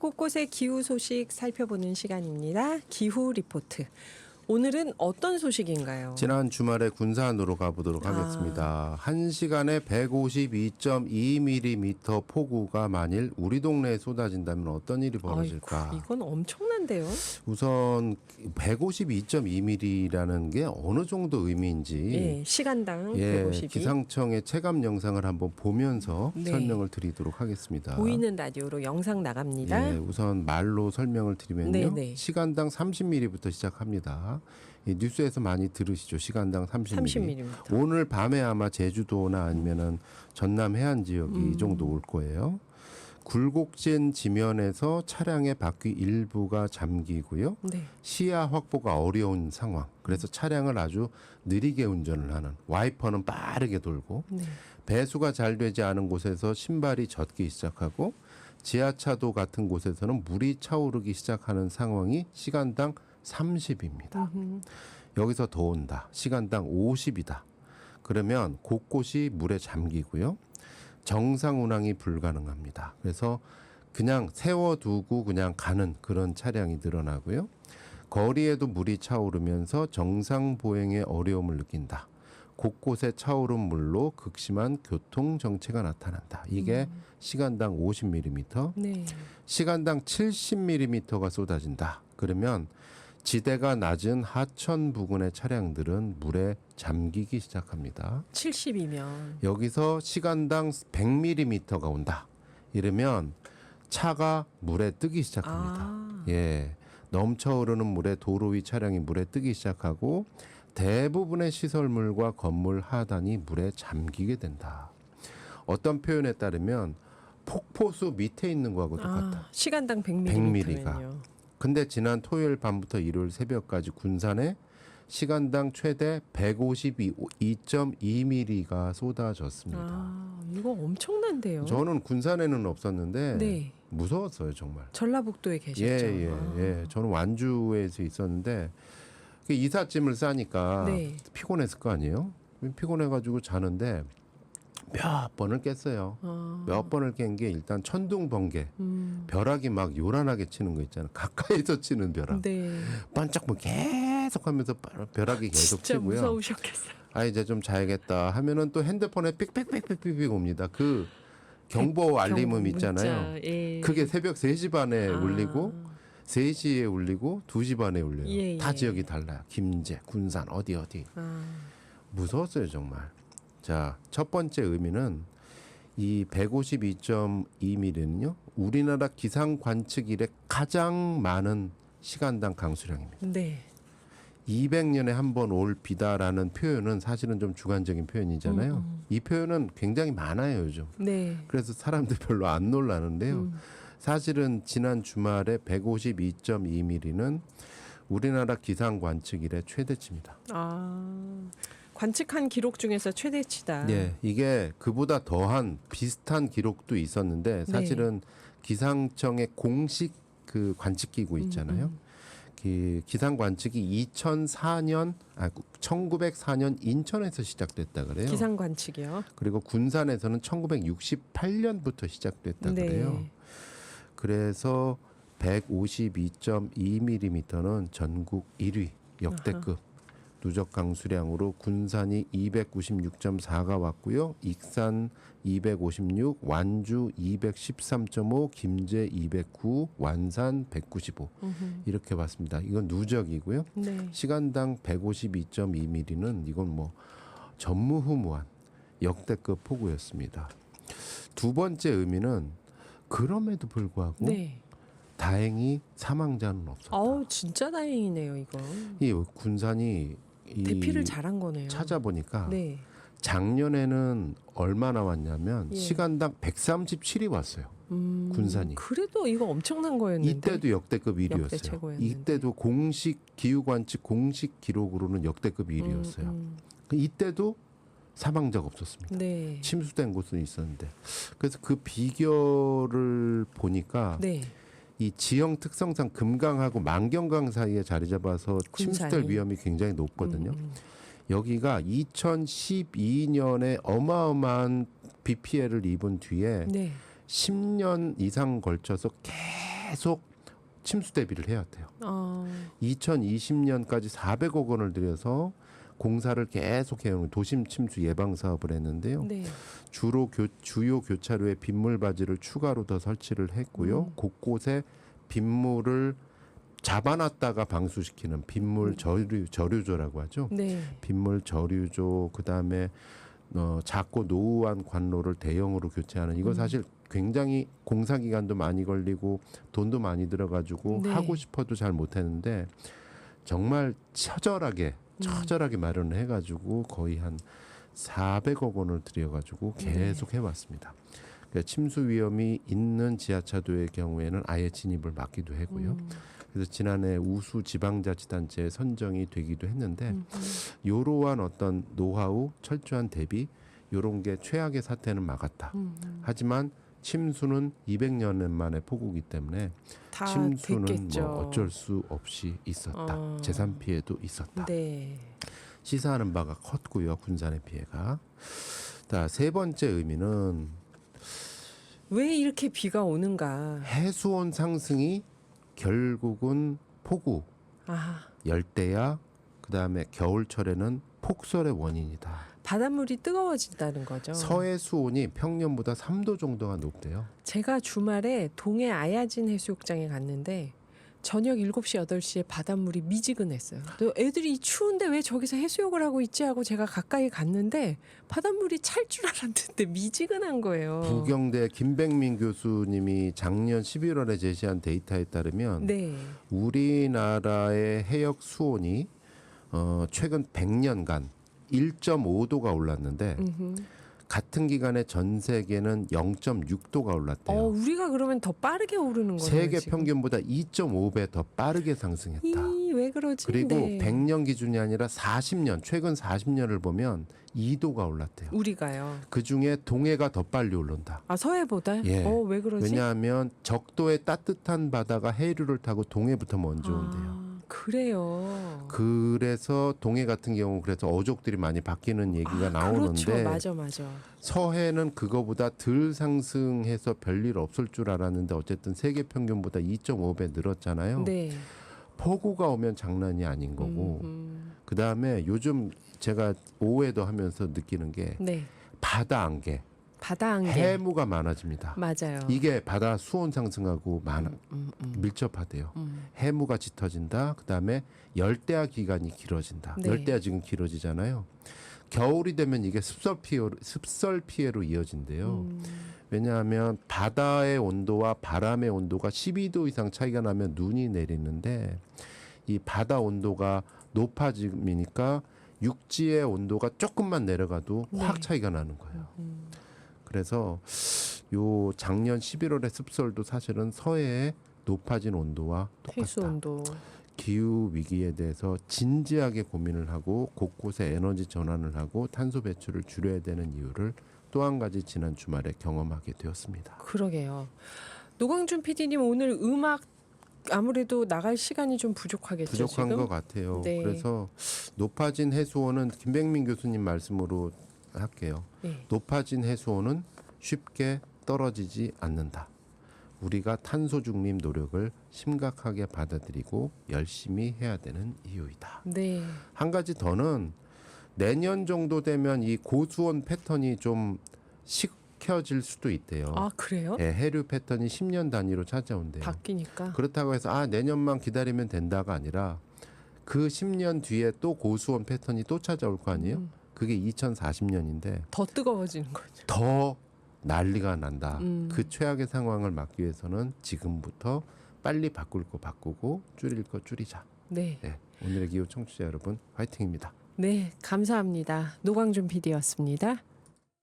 곳곳의 기후 소식 살펴보는 시간입니다. 기후 리포트. 오늘은 어떤 소식인가요? 지난 주말에 군산으로 가보도록 아. 하겠습니다. 한 시간에 152.2mm 폭우가 만일 우리 동네에 쏟아진다면 어떤 일이 벌어질까? 아이고, 이건 엄청난데요. 우선 152.2mm라는 게 어느 정도 의미인지 예, 시간당 예, 152. 기상청의 체감 영상을 한번 보면서 네. 설명을 드리도록 하겠습니다. 보이는 라디오로 영상 나갑니다. 예, 우선 말로 설명을 드리면요. 네, 네. 시간당 30mm부터 시작합니다. 이 뉴스에서 많이 들으시죠. 시간당 30mm. 30mm. 오늘 밤에 아마 제주도나 아니면은 전남 해안 지역이 음. 이 정도 올 거예요. 굴곡진 지면에서 차량의 바퀴 일부가 잠기고요. 네. 시야 확보가 어려운 상황. 그래서 차량을 아주 느리게 운전을 하는 와이퍼는 빠르게 돌고 네. 배수가 잘 되지 않은 곳에서 신발이 젖기 시작하고 지하차도 같은 곳에서는 물이 차오르기 시작하는 상황이 시간당 30입니다. 음흠. 여기서 더 온다. 시간당 50이다. 그러면 곳곳이 물에 잠기고요. 정상 운항이 불가능합니다. 그래서 그냥 세워두고 그냥 가는 그런 차량이 늘어나고요. 거리에도 물이 차오르면서 정상 보행에 어려움을 느낀다. 곳곳에 차오른 물로 극심한 교통 정체가 나타난다. 이게 시간당 50mm, 네. 시간당 70mm가 쏟아진다. 그러면 지대가 낮은 하천 부근의 차량들은 물에 잠기기 시작합니다. 70이면 여기서 시간당 100mm가 온다. 이러면 차가 물에 뜨기 시작합니다. 아. 예. 넘쳐 흐르는 물에 도로 위 차량이 물에 뜨기 시작하고 대부분의 시설물과 건물 하단이 물에 잠기게 된다. 어떤 표현에 따르면 폭포수 밑에 있는 거하고 똑같다. 아, 시간당 100mm 100mm면요. 가. 근데 지난 토요일 밤부터 일요일 새벽까지 군산에 시간당 최대 152.2mm가 쏟아졌습니다. 아, 이거 엄청난데요. 저는 군산에는 없었는데 네. 무서웠어요 정말. 전라북도에 계셨죠. 예, 예, 아. 예. 저는 완주에서 있었는데 그 이삿짐을 싸니까 네. 피곤했을 거 아니에요? 피곤해가지고 자는데 몇 번을 깼어요. 아. 몇 번을 깬 게 일단 천둥 번개, 음. 벼락이 막 요란하게 치는 거 있잖아. 가까이서 치는 벼락. 네. 반짝 뭐 계속하면서 벼락이 계속 진짜 치고요. 무서우셨겠어요. 아 이제 좀 자야겠다 하면은 또 핸드폰에 삑삑삑삑삑 옵니다. 그 경보 알림음 있잖아요. 예. 그게 새벽 3시 반에 아. 울리고 3시에 울리고 2시 반에 울려요. 예, 다 예. 지역이 달라요. 김제, 군산 어디 어디. 아. 무서웠어요, 정말. 자, 첫 번째 의미는 이 152.2mm는요. 우리나라 기상 관측 이래 가장 많은 시간당 강수량입니다. 네. 200년에 한 번 올 비다라는 표현은 사실은 좀 주관적인 표현이잖아요. 음, 이 표현은 굉장히 많아요, 요즘. 네. 그래서 사람들 별로 안 놀라는데요. 음. 사실은 지난 주말에 152.2mm는 우리나라 기상 관측 이래 최대치입니다. 아. 관측한 기록 중에서 최대치다. 네, 이게 그보다 더한 비슷한 기록도 있었는데 네. 사실은 기상청의 공식 그 관측 기구 있잖아요. 음, 기, 기상 관측이 2004년 아 1904년 인천에서 시작됐다 그래요. 기상 관측이요. 그리고 군산에서는 1968년부터 시작됐다 네. 그래요. 그래서 152.2mm는 전국 1위 역대급 누적 강수량으로 군산이 296.4가 왔고요. 익산 256, 완주 213.5, 김제 209, 완산 195 음흠. 이렇게 봤습니다. 이건 누적이고요. 네. 시간당 152.2mm는 이건 뭐 전무후무한 역대급 폭우였습니다. 두 번째 의미는 그럼에도 불구하고 네. 다행히 사망자는 없었다. 아우 진짜 다행이네요 이거. 이 군산이 이 대피를 잘한 거네요. 찾아보니까 네. 작년에는 얼마 나 왔냐면 예. 시간당 137이 왔어요. 음, 군산이. 그래도 이거 엄청난 거였는데. 이때도 역대급 1위였어요. 최고였는데. 이때도 공식 기후 관측 공식 기록으로는 역대급 1위였어요. 음, 그 이때도 사망자가 없었습니다. 음. 네. 침수된 곳은 있었는데 그래서 그 비결을 보니까 네. 이 지형 특성상 금강하고 만경강 사이에 자리 잡아서 침수될. 위험이 굉장히 높거든요. 음, 여기가 2012년에 어마어마한 비 피해를 입은 뒤에 네. 10년 이상 걸쳐서 계속 침수 대비를 해야 돼요. 어, 2020년까지 400억 원을 들여서 공사를 계속 해오는 도심 침수 예방 사업을 했는데요. 네. 주로 교, 주요 교차로에 빗물 바지를 추가로 더 설치를 했고요. 음. 곳곳에 빗물을 잡아놨다가 방수시키는 빗물 저류 저류조라고 하죠. 네. 빗물 저류조 그다음에 어, 작고 노후한 관로를 대형으로 교체하는 이거 음. 사실 굉장히 공사 기간도 많이 걸리고 돈도 많이 들어가지고 네. 하고 싶어도 잘 못했는데 정말 처절하게 음. 처절하게 마련을 해가지고 거의 한 400억 원을 들여가지고 네. 계속 해왔습니다. 그러니까 침수 위험이 있는 지하차도의 경우에는 아예 진입을 막기도 하고요. 음, 그래서 지난해 우수 지방자치단체에 선정이 되기도 했는데 음, 음. 요러한 어떤 노하우, 철저한 대비 요런 게 최악의 사태는 막았다. 음, 음. 하지만 침수는 200년 만의 폭우기 때문에 다 침수는 됐겠죠. 뭐 어쩔 수 없이 있었다. 어. 재산 피해도 있었다. 네. 시사하는 바가 컸고요. 군산의 피해가. 자, 세 번째 의미는 왜 이렇게 비가 오는가? 해수온 상승이 결국은 폭우, 아, 열대야, 그다음에 겨울철에는 폭설의 원인이다. 바닷물이 뜨거워진다는 거죠. 서해 수온이 평년보다 3도 정도가 높대요. 제가 주말에 동해 아야진 해수욕장에 갔는데 저녁 7시 8시에 바닷물이 미지근했어요. 또 애들이 추운데 왜 저기서 해수욕을 하고 있지 하고 제가 가까이 갔는데 바닷물이 찰 줄 알았는데 미지근한 거예요. 부경대 김백민 교수님이 작년 11월에 제시한 데이터에 따르면 네. 우리나라의 해역 수온이 어, 최근 100년간 1.5도가 올랐는데 음흠. 같은 기간에 전 세계는 0.6도가 올랐대요. 어, 우리가 그러면 더 빠르게 오르는 거예요. 세계 지금. 평균보다 2.5배 더 빠르게 상승했다. 이, 왜 그러지? 그리고 네. 100년 기준이 아니라 40년, 최근 40년을 보면 2도가 올랐대요. 우리가요. 그 중에 동해가 더 빨리 오른다. 아 서해보다? 예. 어, 왜 그러지? 왜냐하면 적도의 따뜻한 바다가 해류를 타고 동해부터 먼저 온대요. 아, 그래요. 그래서 동해 같은 경우 그래서 어족들이 많이 바뀌는 얘기가 아, 나오는데 그렇죠. 맞아, 맞아. 서해는 그거보다 덜 상승해서 별일 없을 줄 알았는데 어쨌든 세계 평균보다 2.5배 늘었잖아요. 네. 폭우가 오면 장난이 아닌 거고 음, 그 다음에 요즘 제가 오해도 하면서 느끼는 게 음. 네. 바다 안개, 바다 안개. 해무가 많아집니다. 맞아요. 이게 바다 수온 상승하고 많아 음, 음, 밀접하대요. 음. 해무가 짙어진다. 그다음에 열대야 기간이 길어진다. 네. 열대야 지금 길어지잖아요. 겨울이 되면 이게 습설 피해로 습설 피해로 이어진대요. 음, 왜냐하면 바다의 온도와 바람의 온도가 12도 이상 차이가 나면 눈이 내리는데 이 바다 온도가 높아지니까 육지의 온도가 조금만 내려가도 확 네. 차이가 나는 거예요. 음. 그래서 요 작년 11월의 습설도 사실은 서해의 높아진 온도와 똑같다. 온도. 기후 위기에 대해서 진지하게 고민을 하고 곳곳에 에너지 전환을 하고 탄소 배출을 줄여야 되는 이유를 또 한 가지 지난 주말에 경험하게 되었습니다. 그러게요. 노광준 PD님 오늘 음악 아무래도 나갈 시간이 좀 부족하겠죠. 부족한 지금? 것 같아요. 네. 그래서 높아진 해수온은 김백민 교수님 말씀으로 할게요. 네. 높아진 해수온은 쉽게 떨어지지 않는다. 우리가 탄소 중립 노력을 심각하게 받아들이고 열심히 해야 되는 이유이다. 네. 한 가지 더는 내년 정도 되면 이 고수온 패턴이 좀 식혀질 수도 있대요. 아 그래요? 예, 해류 패턴이 10년 단위로 찾아온대요. 바뀌니까. 그렇다고 해서 아 내년만 기다리면 된다가 아니라 그 10년 뒤에 또 고수온 패턴이 또 찾아올 거 아니에요? 음, 그게 2040년인데 더 뜨거워지는 거죠. 더 난리가 난다. 음. 그 최악의 상황을 막기 위해서는 지금부터 빨리 바꿀 거 바꾸고 줄일 거 줄이자. 네. 네, 오늘의 기후 청취자 여러분 화이팅입니다. 네, 감사합니다. 노광준 PD였습니다.